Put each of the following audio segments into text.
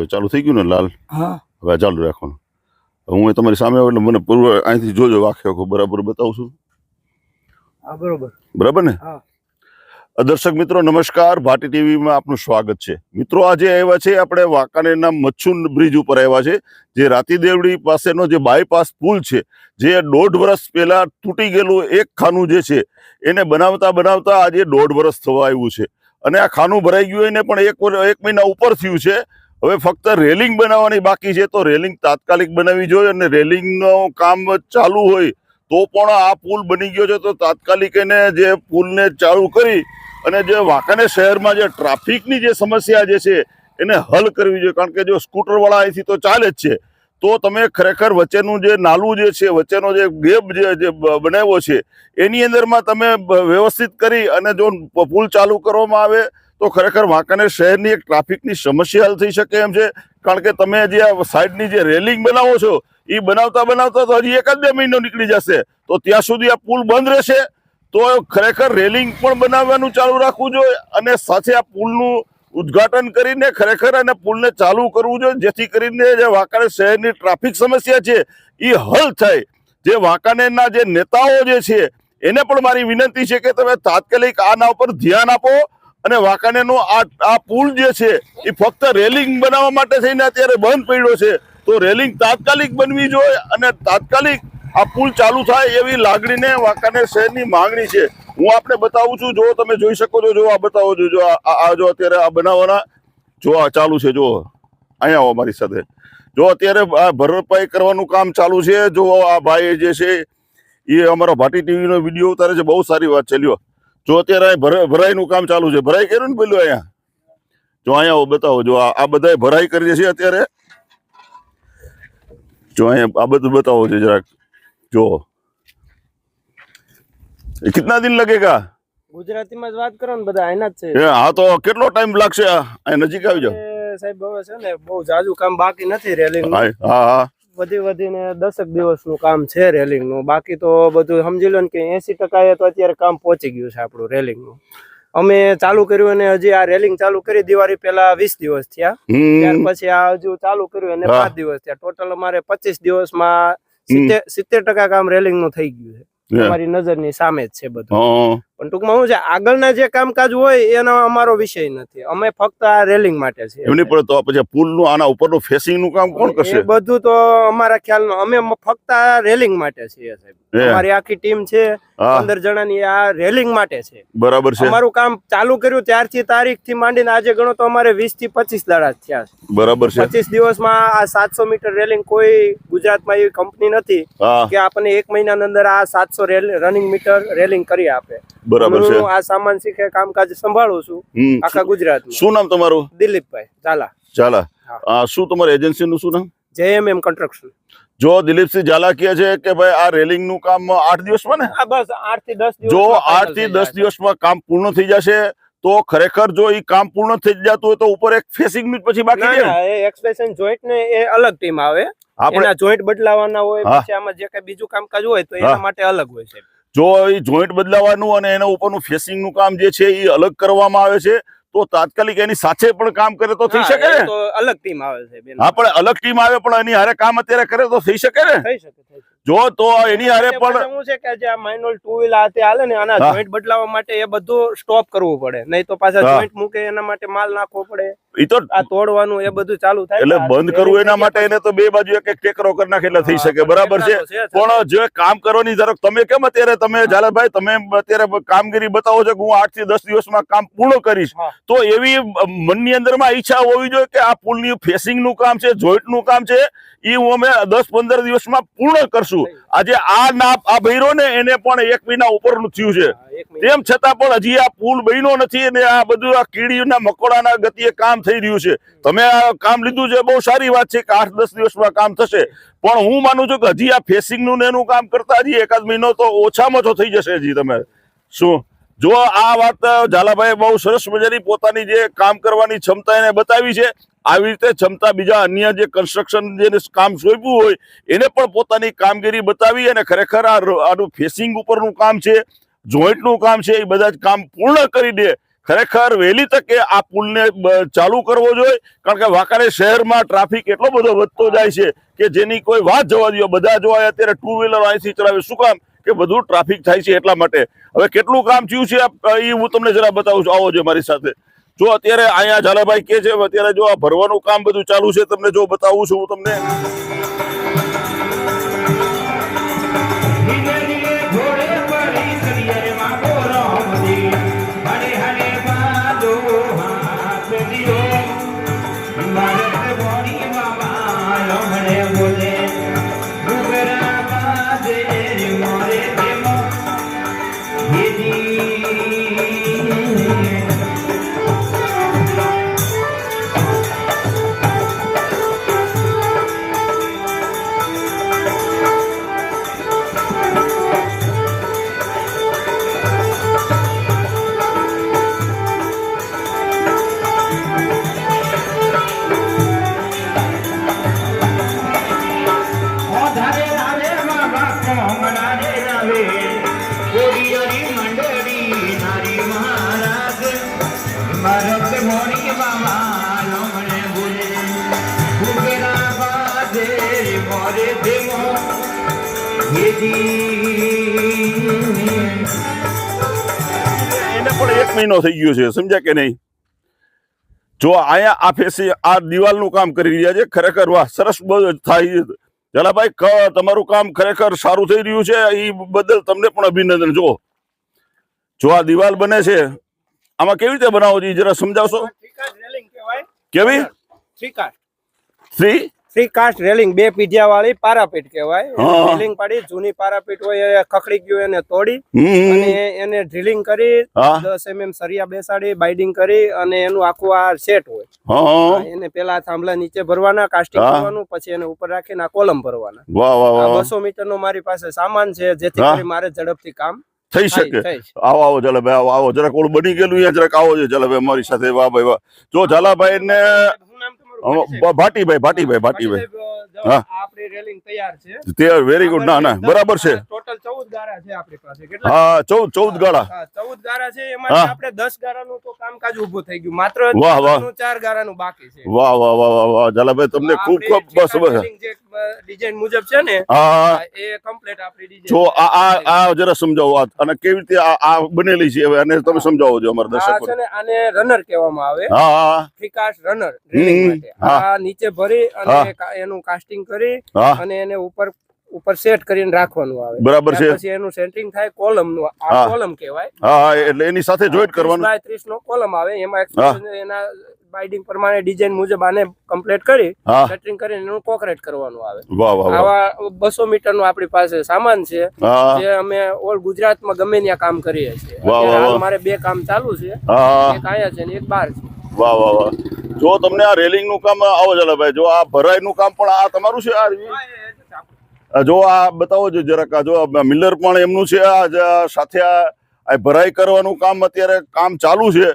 જો ચાલુ થઈ ગયું ને લાલ હા. હવે ચાલુ રાખવાનું. હું એ તમારી સામે આવું એટલે મને પૂર્વ અહીંથી જોજો આખે આખો બરાબર બતાવું છું. બરોબર. બરાબર ને? દર્શક મિત્રો નમસ્કાર. ભાટી ટીવીમાં આપનું સ્વાગત છે. મિત્રો આજે આવ્યા છે આપણે વાંકાનેરના મચ્છુન બ્રિજ ઉપર આવ્યા છે જે રાતીદેવડી પાસેનો જે બાયપાસ પુલ છે જે દોઢ વર્ષ પહેલાં તૂટી ગયેલું એક ખાનું જે છે એને બનાવતા બનાવતા આજે દોઢ વર્ષ થવા આવ્યું છે. અને આ ખાનું ભરાઈ ગયું એને પણ એક એક મહિના ઉપર થયું છે હવે ફક્ત રેલિંગ બનાવવાની બાકી છે, તો રેલિંગ તાત્કાલિક બનાવવી જોઈએ અને રેલિંગનું કામ ચાલુ હોય તો પણ આ પુલ બની ગયો છે, તો તાત્કાલિક એને જે પુલને ચાલુ કરી અને જે વાંકાને શહેરમાં જે ટ્રાફિકની જે સમસ્યા જે છે, એને હલ કરવી જોઈએ. કારણ કે જો સ્કૂટરવાળા અહીંથી તો ચાલે જ છે. તો તમે ખરેખર વચ્ચેનું જે નાલું જે છે, વચ્ચેનો જે ગેપ જે બનાવ્યો છે, એની અંદરમાં તમે વ્યવસ્થિત કરી અને જો પુલ ચાલુ કરવામાં આવે તો ખરેખર વાંકાનેર શહેરની એક ટ્રાફિકની સમસ્યા હલ થઈ શકે એમ છે. કારણ કે તમે જે આ સાઈડની જે રેલિંગ બનાવો છો એ બનાવતા બનાવતા તો હજી એક જ બે મહિનો નીકળી જશે. તો ત્યાં સુધી આ પુલ બંધ રહેશે. તો ખરેખર રેલિંગ પણ બનાવવાનું ચાલુ રાખવું જોઈએ અને સાથે આ પુલનું ઉદ્ઘાટન કરીને ખરેખર અને પુલને ચાલુ કરવું જોઈએ, જેથી કરીને જે વાંકાનેર શહેરની ટ્રાફિક સમસ્યા છે એ હલ થાય. જે વાંકાનેરના જે નેતાઓ જે છે, એને પણ મારી વિનંતી છે કે તમે તાત્કાલિક આના ઉપર ધ્યાન આપો. અને વાંકાનેરનો આ આ પુલ જે છે, એ ફક્ત રેલિંગ બનાવવા માટે થઈને અત્યારે બંધ પડ્યો છે. તો રેલિંગ તાત્કાલિક બનવી જોઈએ અને તાત્કાલિક આ પુલ ચાલુ થાય એવી લાગણીને વાંકાનેર શહેરની માંગણી છે. હું આપને બતાવું છું જો તમે જોઈ શકો છો જો આ બતાવો છો જો આ- જો અત્યારે આ બનાવવાના જો આ ચાલુ છે જો અહીંયા આવો મારી સાથે. જો અત્યારે આ ભરપાઈ કરવાનું કામ ચાલુ છે જો આ ભાઈ જે છે, એ અમારો ભાટી ટીવીનો વીડિયો ઉતારે છે, બહુ સારી વાત છે જો અત્યારે અહીં ભરા- ભરાઈનું કામ ચાલુ છે ભરાઈ કર્યું ને પેલું અહીંયા? જો અહીંયા બતાવો જો આ બધા બધાય ભરાઈ કરીએ છીએ અત્યારે? જો અહીંયા આ બધું બતાવો છે જરાક જો. કિતના દિન લગેગા ગુજરાતીમાં જ વાત કરો ને બધા એના જ છે. હા તો કેટલો ટાઈમ લાગશે આ? નજીક આવી જાવ સાહેબ હવે છે ને બહુ જાજુ કામ બાકી નથી રેલિંગ હા હા. વધી વધીને દસક દિવસનું કામ છે રેલિંગનું બાકી તો બધું સમજી લો ને કે એસી ટકા તો અત્યારે કામ પહોંચી ગયું છે આપણું રેલિંગનું અમે ચાલુ કર્યું અને હજી આ રેલિંગ ચાલુ કરી દિવાળી પહેલા વીસ દિવસ થયા. ત્યાર પછી આ હજુ ચાલુ કર્યું અને પાંચ દિવસ થયા. ટોટલ અમારે પચીસ દિવસમાં સિત્તેર ટકા કામ રેલિંગનું થઈ ગયું છે. અમારી નજરની સામે જ છે બધું. પણ ટૂંકમાં શું છે આગળના જે કામકાજ હોય એનો અમારો વિષય નથી. અમે ફક્ત આ રેલિંગ માટે છે એમની પડે તો પછી પુલનું આના ઉપરનું ફેસિંગનું કામ કોણ કરશે? બધું તો અમારા ખ્યાલમાં અમે ફક્ત આ રેલિંગ માટે છીએ સાહેબ. અમારી આખી ટીમ છે પંદર જણાની આ રેલિંગ માટે છે. બરાબર છે. અમારું કામ ચાલુ કર્યું ત્યારથી તારીખથી માંડીને આજે ગણો તો અમારે વીસથી પચીસ દાડા થયા છે. બરાબર છે. પચીસ દિવસમાં આ સાતસો મીટર રેલિંગ કોઈ ગુજરાતમાં એવી કંપની નથી કે આપણને એક મહિનાની અંદર આ સાતસો રનિંગ મીટર રેલિંગ કરી આપે. બરાબર છે. હું આ સામાન શીખે કામકાજ સંભાળું છું આખા ગુજરાત શું નામ તમારું? દિલીપભાઈ ઝાલા. ઝાલા. શું તમારી એજન્સીનું શું નામ? JMM construction. જો દિલીપસિંહ ઝાલા કહે છે કે ભાઈ આ રેલિંગનું કામ આઠ દિવસમાં ને? બસ આઠથી દસ દિવસ જો આઠથી દસ દિવસમાં કામ પૂર્ણ થઈ જશે તો ખરેખર જો એ કામ પૂર્ણ થઈ જતું હોય તો ઉપર એક ફેસિંગનું પછી બાકી. એક્સપ્રેશન જોઈન્ટ ને એ અલગ ટીમ આવે. આપણે જોઈન્ટ બદલાવાના હોય પછી આમાં જે કઈ બીજું કામકાજ હોય તો એના માટે અલગ હોય છે. જો એ જોઈન્ટ બદલાવાનું અને એના ઉપરનું ફેસિંગનું કામ જે છે એ અલગ કરવામાં આવે છે તો તાત્કાલિક એની સાથે પણ કામ કરે તો થઈ શકે ને? અલગ ટીમ આવે છે હા પણ અલગ ટીમ આવે પણ એની હારે કામ અત્યારે કરે તો થઈ શકે ને? થઈ શકે. જો તો એની હારે પણ શું છે કે જે આ માઇનોર ટુ વ્હીલ તે હાલે ને આના જોઈન્ટ બદલાવા માટે એ બધું સ્ટોપ કરવું પડે. નહીં તો પાછા જોઈન્ટ મૂકે એના માટે માલ નાખવો પડે. એ તો આ તોડવાનું એ બધું ચાલુ થાય. એટલે બંધ કરવું એના માટે એને તો બે બાજુ એક એક ટેકરો કરી નાખે એટલે થઈ શકે. બરાબર છે? પણ જે કામ કરવાની જરાક તમે કેમ અત્યારે તમે ઝાલાભાઈ તમે અત્યારે કામગીરી બતાવો છો કે હું આઠથી દસ દિવસમાં કામ પૂર્ણ કરીશ તો એવી મનની અંદરમાં ઈચ્છા હોવી જોઈએ કે આ પુલની ફેસિંગનું કામ છે જોઈન્ટનું કામ છે એ હું અમે દસ પંદર દિવસમાં પૂર્ણ કરશું. આજે આ ના આ ભૈરો ને એને પણ એક મહિના ઉપરનું થયું છે. તેમ છતાં પણ હજી આ પુલ બન્યો નથી અને આ બધું આ કીડીના મકોડાના ગતિએ કામ થઈ રહ્યું છે. તમે આ કામ લીધું છે બહુ સારી વાત છે કે આઠ દસ દિવસમાં કામ થશે. પણ હું માનું છું કે હજી આ ફેસિંગનું ને એનું કામ કરતા હજી એકાદ મહિનો તો ઓછામાં ઓછો થઈ જશે હજી તમે. શું? જો આ વાત ઝાલાભાઈ બહુ સરસ મજાની પોતાની જે કામ કરવાની ક્ષમતા એને બતાવી છે આવી રીતે ક્ષમતા બીજા અન્ય જે કન્સ્ટ્રક્શન જે કામ સોંપ્યું હોય, એને પણ પોતાની કામગીરી બતાવી અને ખરેખર આનું ફેસિંગ ઉપરનું કામ છે, જોઈન્ટનું કામ છે, એ બધા જ કામ પૂર્ણ કરી દે. ખરેખર વહેલી તકે આ પુલને ચાલુ કરવો જોઈએ, કારણ કે વાંકાનેર શહેરમાં ટ્રાફિક એટલો બધો વધતો જાય છે કે જેની કોઈ વાત જવા દો. બધા જોવા અત્યારે ટુ વ્હીલર અહીંથી ચલાવે, શું કામ? કે બધું ટ્રાફિક થાય છે એટલા માટે. હવે કેટલું કામ થયું છે એ હું તમને જરા બતાવું છું. આવો છે મારી સાથે. જો અત્યારે અહીંયા ઝાલાભાઈ કે છે, અત્યારે જો આ ભરવાનું કામ બધું ચાલુ છે, તમને જો બતાવું છું હું તમને. પણ એક મહિનો થઈ ગયો છે, સમજ્યા કે નહીં? જો આયા આ ફેસી આ દિવાલનું કામ કરી રહ્યા છે, ખરેખર વાહ, સરસ થાય જલાભાઈ તમારું કામ ખરેખર સારું થઈ રહ્યું છે એ બદલ તમને પણ અભિનંદન. જો જો આ દિવાલ બને છે આમાં કેવી રીતે બનાવો છો જરા સમજાવશો? કેવી? થ્રી? થ્રીકાસ્ટ રેલિંગ બે પીઢિયા વાળી પારાપીટ કહેવાય રેલિંગ પાડી જૂની પારાપીટ હોય એ ખખડી ગયું એને તોડી અને એને ડ્રિલિંગ કરી દસ એમએમ સરિયા બેસાડી બાઇડિંગ કરી અને એનું આખું આ સેટ હોય. એને પેલા થાંભલા નીચે ભરવાના કાસ્ટિંગ કરવાનું પછી એને ઉપર રાખીને આ કોલમ ભરવાના. બસો મીટર નો મારી પાસે સામાન છે જેથી કરી મારે ઝડપથી કામ થઈ શકે. આવો આવો જલાભાઈ આવો આવો. જરાક ઓળ બની ગયેલું અહીંયા જરાક આવો છે જલાભાઈ અમારી સાથે વાહ ભાઈ વાહ. જો ઝાલાભાઈ ને ભાટીભાઈ ભાટીભાઈ ભાટીભાઈ. ભાટીભાઈ, હા. આ આપણી રેલિંગ તૈયાર વેરી ગુડ ના ના બરાબર છે. ટોટલ ચૌદ ગારા છે આપણી પાસે. કેટલા? હા ચૌદ ચૌદ ગાળા. ચૌદ ગારા છે. એમાં આપણે દસ ગારાનું તો કામકાજ ઊભું થઈ ગયું. માત્ર વાહ, વાહ. ચાર ગારાનું બાકી છે. વાહ વાહ વાહ વાહ વાહ. જલાભાઈ તમને ખૂબ ખૂબ બસ બસ. ડિઝાઇન મુજબ છે ને એ કમ્પ્લીટ આપણી ડિઝાઇન જો આ આ આ જરા સમજાવો અને કેવી રીતે આ આ બનેલી છે? હવે અને તમે સમજાવો જો અમારા આ છે ને આને રનર કહેવામાં આવે. હા ફ્રીકાસ્ટ રનર આ નીચે ભરી અને એનું કાસ્ટિંગ કરી અને એને ઉપર ઉપર સેટ કરીને રાખવાનું આવે. બરાબર છે. પછી એનું સેન્ટરિંગ થાય કોલમનું. આ કોલમ કહેવાય. હા એટલે એની સાથે જોઈન્ટ કરવાનું. 30 બાય 30 નો કોલમ આવે. એમાં. એના બાઇડિંગ પ્રમાણે ડિઝાઇન મુજબ આને કમ્પ્લીટ કરી હા. સેટિંગ કરીને એનું કોકરેટ કરવાનું આવે. વાહ વાહ વાહ. આવા બસો મીટરનું આપણી પાસે સામાન છે જે અમે ઓલ ગુજરાતમાં ગમે ત્યાં કામ કરીએ છીએ. મારે બે કામ ચાલુ છે એક અહીંયા છે ને એક બહાર છે. વાહ વાહ વાહ. જો તમને આ રેલિંગનું કામ આવો જલાભાઈ જો આ ભરાઈ નું કામ પણ આ તમારું છે આ જો આ બતાવો જો જરાક જો મિલર પણ એમનું છે આ સાથે આ આ ભરાઈ કરવાનું કામ અત્યારે કામ ચાલુ છે.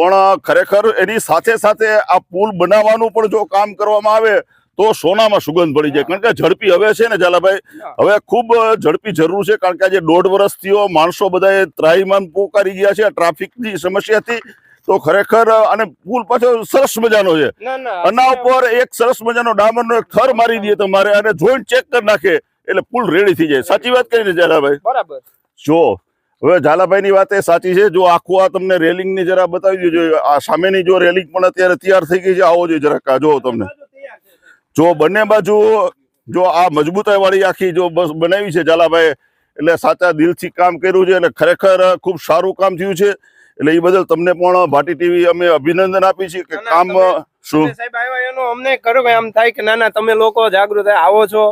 પણ ખરેખર એની સાથે સાથે આ પુલ બનાવવાનું પણ જો કામ કરવામાં આવે તો સોનામાં સુગંધ પડી જાય. કારણ કે ઝડપી હવે છે ને ઝાલાભાઈ. હવે ખૂબ ઝડપી જરૂર છે કારણ કે આજે દોઢ વર્ષથી માણસો બધાએ ત્રાહીમાન પોકારી ગયા છે ટ્રાફિકની સમસ્યાથી તો ખરેખર અને પુલ પાછો સરસ મજાનો છે. ના ના ઉપર એક સરસ મજાનો ડામરનો એક થર મારી દે તમારે અને જોઈન્ટ ચેક કરી નાખે એટલે પુલ રેડી થઈ જાય. સાચી વાત કરી ને ઝાલાભાઈ? બરાબર. જો હવે ઝાલાભાઈની વાત એ સાચી છે. જો આખું આ તમને રેલિંગની જરા બતાવી દેજો. આ સામેની જો રેલિંગ પણ અત્યારે તૈયાર થઈ ગઈ છે આવો જોઈએ જરાક જો તમને. જો બંને બાજુ જો આ મજબૂતાઈ વાળી આખી જો બસ બનાવી છે ઝાલાભાઈ એટલે સાચા દિલથી કામ કર્યું છે અને ખરેખર ખૂબ સારું કામ થયું છે. એટલે એ બદલ તમને પણ ભાટી ટીવી અમે અભિનંદન આપી છે કે કામ શું? સાહેબ આવ્યા એનો અમને કરો કે આમ થાય કે ના ના તમે લોકો જાગૃત આવો છો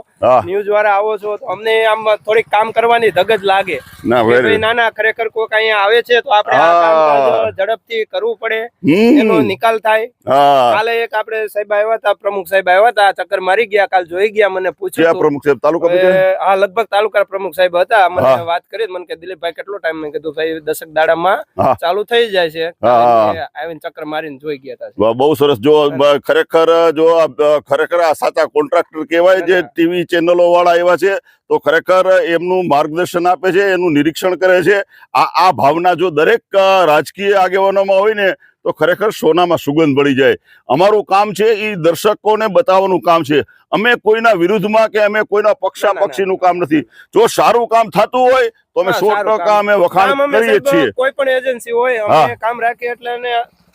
ન્યૂઝ વાળા આવો છો તો અમને આમ થોડીક કામ કરવાની ધગજ લાગે. ના ભાઈ ના ના ખરેખર કોઈક અહીંયા આવે છે તો આપણે ઝડપથી કરવું પડે. એનો નિકાલ થાય. કાલે એક આપણે સાહેબ આવ્યા હતા પ્રમુખ સાહેબ આવ્યા હતા ચક્કર મારી ગયા કાલ જોઈ ગયા મને પૂછ્યું પ્રમુખ સાહેબ? તાલુકા હા લગભગ તાલુકા પ્રમુખ સાહેબ હતા. મને વાત કરી મને કે દિલીપભાઈ કેટલો ટાઈમ મેં કીધું ભાઈ દસક દાડામાં ચાલુ થઈ જાય છે. આવીને ચક્કર મારીને જોઈ ગયા હતા. બહુ સરસ. જો ખરેખર જો ખરેખર આ સાચા કોન્ટ્રાક્ટર કહેવાય જે ટીવી ચેનલો વાળા એવા છે તો ખરેખર એમનું માર્ગદર્શન આપે છે એનું નિરીક્ષણ કરે છે. આ આ ભાવના જો દરેક રાજકીય આગેવાનોમાં હોય ને તો ખરેખર સોનામાં સુગંધ ભળી જાય. અમારું કામ છે એ દર્શકોને બતાવવાનું કામ છે. અમે કોઈના વિરુદ્ધમાં કે અમે કોઈના પક્ષા ના, ના. પક્ષીનું કામ નથી. જો સારું કામ થતું હોય તો અમે સો ટકા અમે વખાણ કરીએ છીએ. કોઈ પણ એજન્સી હોય કામ રાખીએ એટલે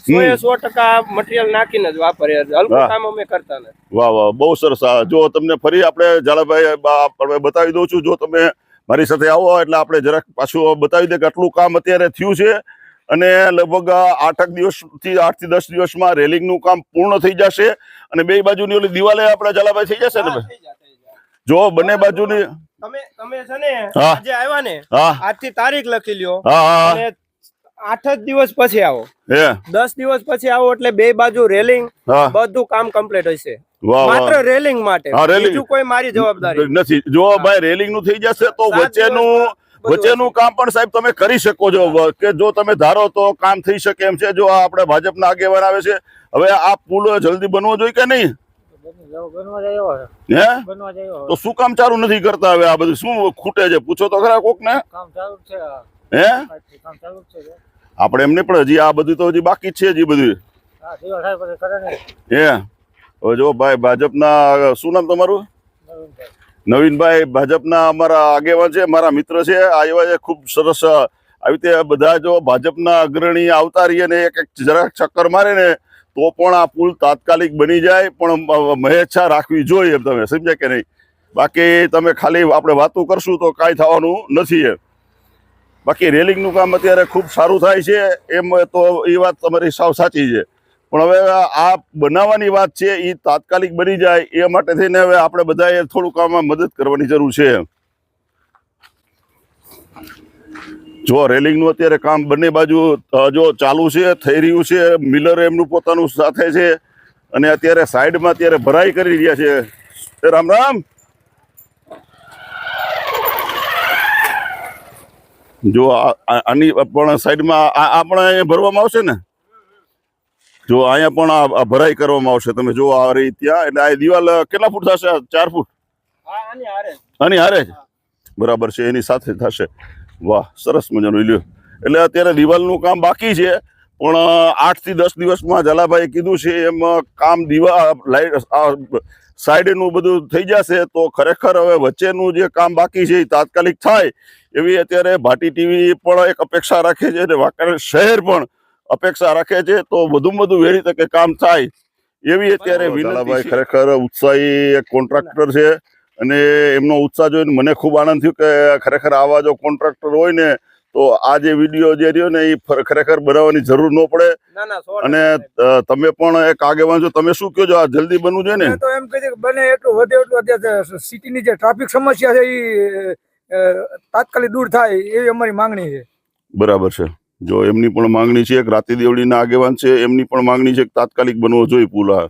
સો સો ટકા મટીરિયલ નાખીને જ વાપરીએ હલકું કામ અમે કરતા નથી. વાહ વાહ બહુ સરસ. જો તમને ફરી આપણે ઝાલાભાઈ બતાવી દઉં છું. જો તમે મારી સાથે આવો એટલે આપણે જરાક પાછું બતાવી દે કે આટલું કામ અત્યારે થયું છે અને લગભગ આઠક દિવસથી આઠથી દસ દિવસમાં રેલિંગનું કામ પૂર્ણ થઈ જશે અને બે બાજુની ઓલી દિવાલે આપણે ઝાલાભાઈ થઈ જશે ને. જો બંને બાજુની તમે તમે છે ને આજે આવ્યા ને આજથી તારીખ લખી લ્યો હા આઠ જ દિવસ પછી આવો. હે? દસ દિવસ પછી આવો એટલે બે બાજુ રેલિંગ બધું કામ કમ્પ્લીટ હશે. માત્ર રેલિંગ માટે. બીજું કોઈ મારી જવાબદારી. નથી. જો ભાઈ રેલિંગનું થઈ જશે તો વચ્ચેનું વચ્ચેનું કામ પણ સાહેબ તમે કરી શકો છો. કે જો તમે ધારો તો કામ થઈ શકે એમ છે. જો આ આપણે ભાજપના આગેવાન આવે છે હવે આ પુલ જલ્દી બનવો જોઈએ કે નહીં? તો શું કામ ચાલુ નથી કરતા હવે આ બધું? શું ખૂટે છે? પૂછો તો ખરા કોક ને કામ ચાલુ છે. હે? આપણે એમ નહીં, પણ હજી આ બધું તો હજી બાકી છે હજી બધું. હા? હવે જો ભાઈ ભાજપના, શું નામ તમારું? નવીનભાઈ ભાજપના અમારા આગેવાન છે, મારા મિત્ર છે, આ એવા છે, ખૂબ સરસ આવી રીતે બધા જો ભાજપના અગ્રણી આવતા રહીએ ને એક જરાક ચક્કર મારે ને, તો પણ આ પુલ તાત્કાલિક બની જાય, પણ મહેચ્છા રાખવી જોઈએ તમે, સમજ્યા કે નહીં? બાકી તમે ખાલી આપણે વાતો કરશું તો કાંઈ થવાનું નથી એમ. બાકી રેલિંગનું કામ અત્યારે ખૂબ સારું થાય છે, એમ તો એ વાત તમારી સાવ સાચી છે. પણ હવે આ બનાવવાની વાત છે એ તાત્કાલિક બની જાય, એ માટે થઈને હવે આપણે બધાએ થોડુંક આમાં મદદ કરવાની જરૂર છે. જો રેલિંગનું અત્યારે કામ બંને બાજુ જો ચાલુ છે, થઈ રહ્યું છે, મિલર એમનું પોતાનું સાથે છે, અને અત્યારે સાઈડમાં અત્યારે ભરાઈ કરી રહ્યા છે. રામ રામ! જો આની પણ સાઈડમાં આ આ પણ અહીંયા ભરવામાં આવશે ને? જો અહીંયા પણ આ ભરાઈ કરવામાં આવશે. તમે જો આ રહી ત્યાં એટલે આ દિવાલ કેટલા ફૂટ થશે? ચાર ફૂટ? આની હારે. જ. હારે બરાબર છે એની સાથે થશે. વાહ સરસ મજાનું લ્યો એટલે અત્યારે દિવાલનું કામ બાકી છે પણ આઠથી દસ દિવસમાં ઝાલાભાઈએ કીધું છે એમ કામ દીવા લાઈટ સાઈડનું બધું થઈ જશે તો ખરેખર હવે વચ્ચેનું જે કામ બાકી છે એ તાત્કાલિક થાય એવી અત્યારે ભાટી ટીવી પણ એક અપેક્ષા રાખે છે અને વાંકાનેર શહેર પણ અપેક્ષા રાખે છે તો વધુમાં વધુ વહેલી તકે કામ થાય એવી અત્યારે વિનંતી ખરેખર ઉત્સાહી એક કોન્ટ્રાક્ટર છે અને એમનો ઉત્સાહ જોઈને મને ખૂબ આનંદ થયો કે ખરેખર આવા જો કોન્ટ્રાક્ટર હોય ને તો આ જે વીડિયો જે રહ્યો ને એ ખરેખર બનાવવાની જરૂર ન પડે. અને તમે પણ એક આગેવાન છો તમે શું કહો છો? આ જલ્દી બનવું જોઈએ ને? તો એમ કહી કે બને એટલું વધે એટલું અત્યારે સિટીની જે ટ્રાફિક સમસ્યા છે એ તાત્કાલિક દૂર થાય એવી અમારી માંગણી છે. બરાબર છે. જો એમની પણ માંગણી છે એક રાતી દેવડીના આગેવાન છે એમની પણ માંગણી છે કે તાત્કાલિક બનવો જોઈએ પુલ આ.